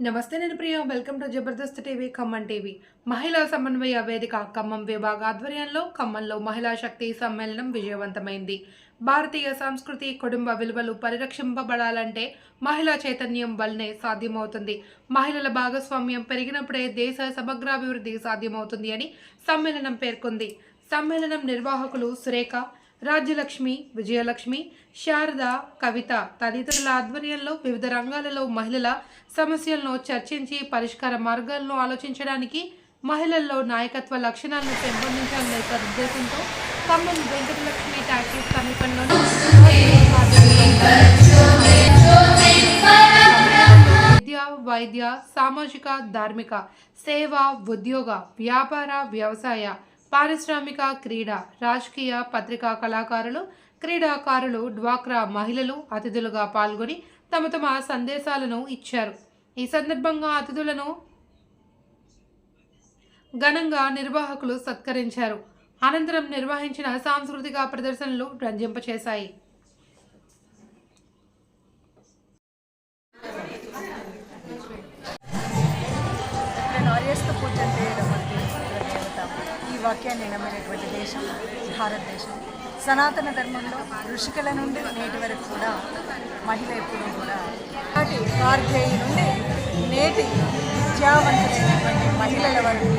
నమస్తే నేను Priya. Welcome to Jabardasth TV Khammam TV మహిళా సమన్వయ వేదిక ఖమ్మం విభాగ ఆధ్వర్యంలో ఖమ్మంలో మహిళా శక్తి సమ్మేళనం విజయవంతమైంది. భారతీయ సంస్కృతి కుటుంబ విలువలు పరిరక్షింపబడాలంటే మహిళా చైతన్యం వల్లనే సాధ్యమవుతుంది. మహిళల భాగస్వామ్యం పెరిగినప్పుడే దేశ సమగ్రాభివృద్ధి సాధ్యమవుతుంది అని సమ్మేళనం పేర్కొంది. సమ్మేళనం నిర్వాహకులు సురేఖ రాజ్యలక్ష్మి విజయలక్ష్మి శారద కవిత తదితరుల ఆధ్వర్యంలో వివిధ రంగాలలో మహిళల సమస్యలను చర్చించి పరిష్కార మార్గాలను ఆలోచించడానికి మహిళల్లో నాయకత్వ లక్షణాలను పెంపొందించాలనే సదుద్దేశంతో ఖమ్మం వెంకటలక్ష్మి టాక్సీ సమీపంలోని విద్య వైద్య సామాజిక ధార్మిక సేవ ఉద్యోగ వ్యాపార వ్యవసాయ పారిశ్రామిక క్రీడ రాజకీయ పత్రికా కళాకారులు క్రీడాకారులు డ్వాక్రా మహిళలు అతిథులుగా పాల్గొని తమ తమ సందేశాలను ఇచ్చారు. ఈ సందర్భంగా అతిథులను ఘనంగా నిర్వాహకులు సత్కరించారు. అనంతరం నిర్వహించిన సాంస్కృతిక ప్రదర్శనలు రంజింపచేశాయి. వాక్యాన్ని నమ్మినటువంటి దేశం భారతదేశం. సనాతన ధర్మంలో ఋషికల నుండి నేటి వరకు కూడా మహిళ ఎప్పుడూ కూడా నాటి వార్ధేయి నుండి నేటి విద్యావంతులైనటువంటి మహిళల వరకు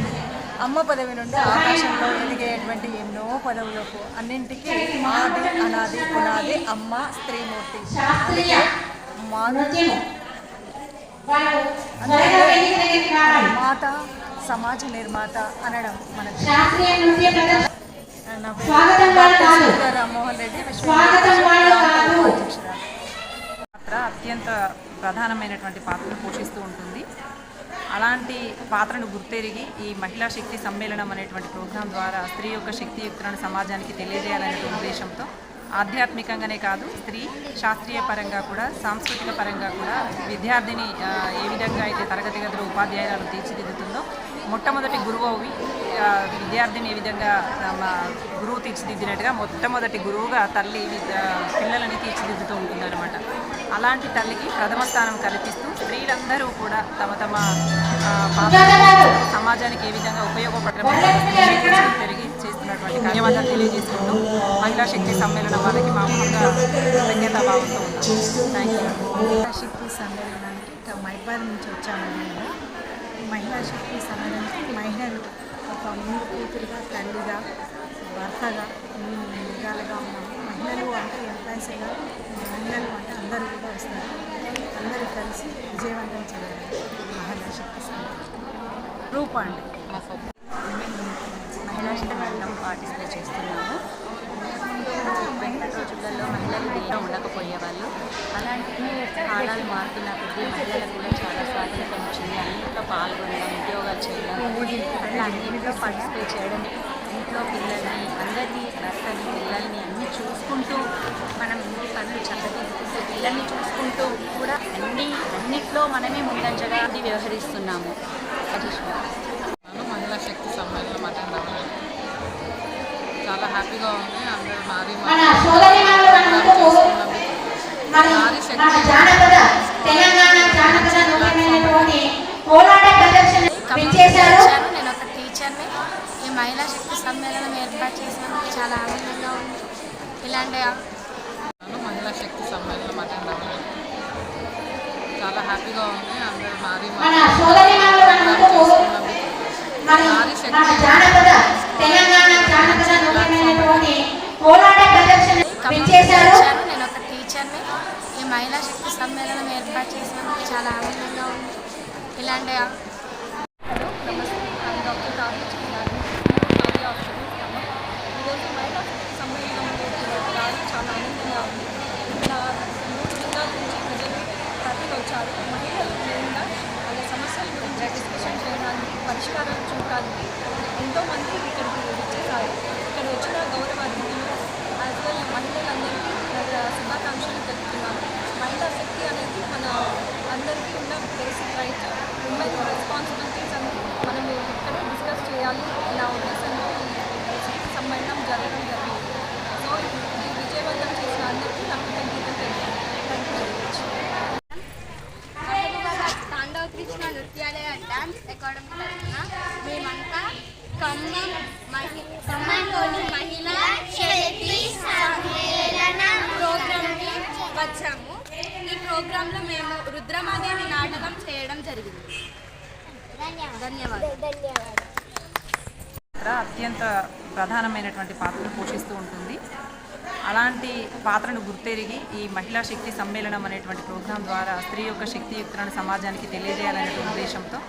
అమ్మ పదవి నుండి ఆకాశంలో ఎదిగేటువంటి ఎన్నో పదవులకు అన్నింటికీ ఆది అనాది పునాది అమ్మ స్త్రీమూర్తి. మానవ మాత సమాజ నిర్మాత అనడం మనకు నా పేరు సీతా రామ్మోహన్ రెడ్డి. పాత్ర అత్యంత ప్రధానమైనటువంటి పాత్రను పోషిస్తూ ఉంటుంది. అలాంటి పాత్రను గుర్తెరిగి ఈ మహిళా శక్తి సమ్మేళనం అనేటువంటి ప్రోగ్రాం ద్వారా స్త్రీ యొక్క శక్తియుక్తులను సమాజానికి తెలియజేయాలనే ఉద్దేశంతో ఆధ్యాత్మికంగానే కాదు స్త్రీ శాస్త్రీయ పరంగా కూడా సాంస్కృతిక పరంగా కూడా విద్యార్థిని ఏ విధంగా అయితే తరగతి గదిలో ఉపాధ్యాయురాలు తీర్చిదిద్దుతుందో మొట్టమొదటి గురువు విద్యార్థిని ఏ విధంగా తమ గురువు తీర్చిదిద్దినట్టుగా మొట్టమొదటి గురువుగా తల్లి పిల్లలని తీర్చిదిద్దుతూ ఉంటుందన్నమాట. అలాంటి తల్లికి ప్రథమ స్థానం కల్పిస్తూ స్త్రీలందరూ కూడా తమ తమ సమాజానికి ఏ విధంగా ఉపయోగపడడం పెరిగి చేస్తున్నటువంటి ధన్యవాదాలు తెలియజేసుకుంటూ మహిళా శక్తి సమ్మేళనం వాళ్ళకి మామూలుగా కృతజ్ఞతా భావంతో ఉన్నాం థ్యాంక్ యూ మహిళా శక్తి సమ్మేళనానికి మైపాల్ నుంచి ఈ మహిళా శక్తి సమ్మేళనానికి మహిళలు ఒక ముందు కూతురుగా తల్లిగా భర్తగా విధాలుగా ఉన్నాము మహిళలు అంటే ఎంప్లాయీస్గా మహిళలు అంటే అందరూ కూడా వస్తారు. అందరూ కలిసి విజయవంతం చేయాలి. మహిళా శక్తి సమ్మేళనం రూప అండి మహిళా సమ్మేళనం పార్టిసిపేట్ చేస్తున్నాము. రోజులలో మహిళలు దేనిలో ఉండకపోయేవాళ్ళు. అలాంటి కాలాలు మారుతున్న కొద్దీ మహిళలకు కూడా చాలా స్వాతంత్రం వచ్చింది. అన్నింటిలో పాల్గొనడం ఉద్యోగాలు చేయడం అట్లా అన్నింటిలో పార్టిసిపేట్ చేయడం ఇంట్లో పిల్లల్ని అందరినీ భర్తని పిల్లల్ని అన్నీ చూసుకుంటూ మనం ఇన్ని పనులు చక్కగా పిల్లల్ని చూసుకుంటూ కూడా అన్ని అన్నిట్లో మనమే ముందంజగా అది వ్యవహరిస్తున్నాము. అది నేను మహిళా శక్తి సమ్మేళనం అటెండ్ అవ్వలేదు చాలా హ్యాపీగా ఉంది. అందరూ నారీ నేను ఒక టీచర్ని. ఈ మహిళా శక్తి సమ్మేళనం ఏర్పాటు చేసినందుకు చాలా ఆనందంగా ఉంది. ఇలాంటి మహిళా శక్తి సమ్మేళనం అటెండ్ అవ్వలేదు చాలా హ్యాపీగా ఉంది. అందరూ నారీ మన సోదరి మన నారీ మన శక్తి జానపద తెలంగాణ జానపద నృత్యమైనటువంటి కోలాట ప్రదర్శన విచ్చేశారు వచ్చాను నేను ఒక టీచర్ని ఈ మహిళా శక్తి సమ్మేళనం ఏర్పాటు చేసినందుకు చాలా ఆనందంగా ఉంది. ఇలాంటి అకాడమీ తరఫున మేమంతా ఖమ్మం మహి ఖమ్మంలోని మహిళా శక్తి సమ్మేళన ప్రోగ్రామ్కి వచ్చాము ఈ ప్రోగ్రాంలో మేము రుద్రమాదేవి నాటకం చేయడం జరిగింది ధన్యవాదాలు పాత్ర అత్యంత ప్రధానమైనటువంటి పాత్రను పోషిస్తూ ఉంటుంది. అలాంటి పాత్రను గుర్తెరిగి ఈ మహిళా శక్తి సమ్మేళనం అనేటువంటి ప్రోగ్రాం ద్వారా స్త్రీ యొక్క శక్తియుక్తులను సమాజానికి తెలియజేయాలనే ఉద్దేశంతో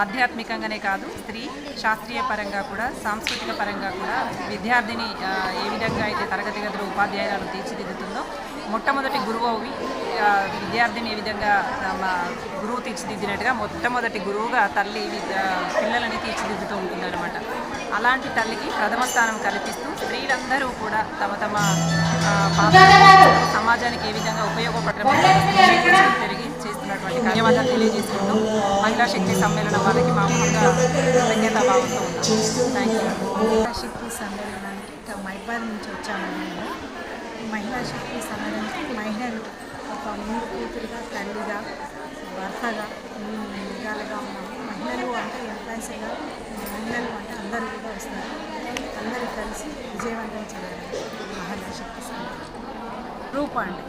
ఆధ్యాత్మికంగానే కాదు స్త్రీ శాస్త్రీయ పరంగా కూడా సాంస్కృతిక పరంగా కూడా విద్యార్థిని ఏ విధంగా అయితే తరగతి గదిలో ఉపాధ్యాయురాలు తీర్చిదిద్దుతుందో మొట్టమొదటి గురువు అవి ఆ, విద్యార్థిని ఏ విధంగా గురువు తీర్చిదిద్దినట్టుగా మొట్టమొదటి గురువుగా తల్లి పిల్లలని తీర్చిదిద్దుతూ ఉంటుందన్నమాట. అలాంటి తల్లికి ప్రథమ స్థానం కల్పిస్తూ స్త్రీలందరూ కూడా తమ తమ సమాజానికి ఏ విధంగా ఉపయోగపడడం తిరిగి చేస్తున్నటువంటి ధన్యవాదాలు తెలియజేసుకుంటూ మహిళా శక్తి సమ్మేళనం వాళ్ళకి మామూలుగా కృతజ్ఞత భావంతో ఉన్నాం థ్యాంక్ యూ మహిళా శక్తి సమ్మేళనానికి మైబాద్ నుంచి వచ్చాము మేము. మహిళా శక్తి సమ్మేళనానికి మహిళలు ఒక మూడు కూతురుగా తల్లిగా భర్తగా విధాలుగా ఉన్నాము. మహిళలు అంటే ఎంప్లాయీస్గా మహిళలు అంటే అందరూ కూడా వస్తారు. అందరూ కలిసి విజయవంతం చేయాలి మహిళా శక్తి సమ్మేళనం. రూప అండి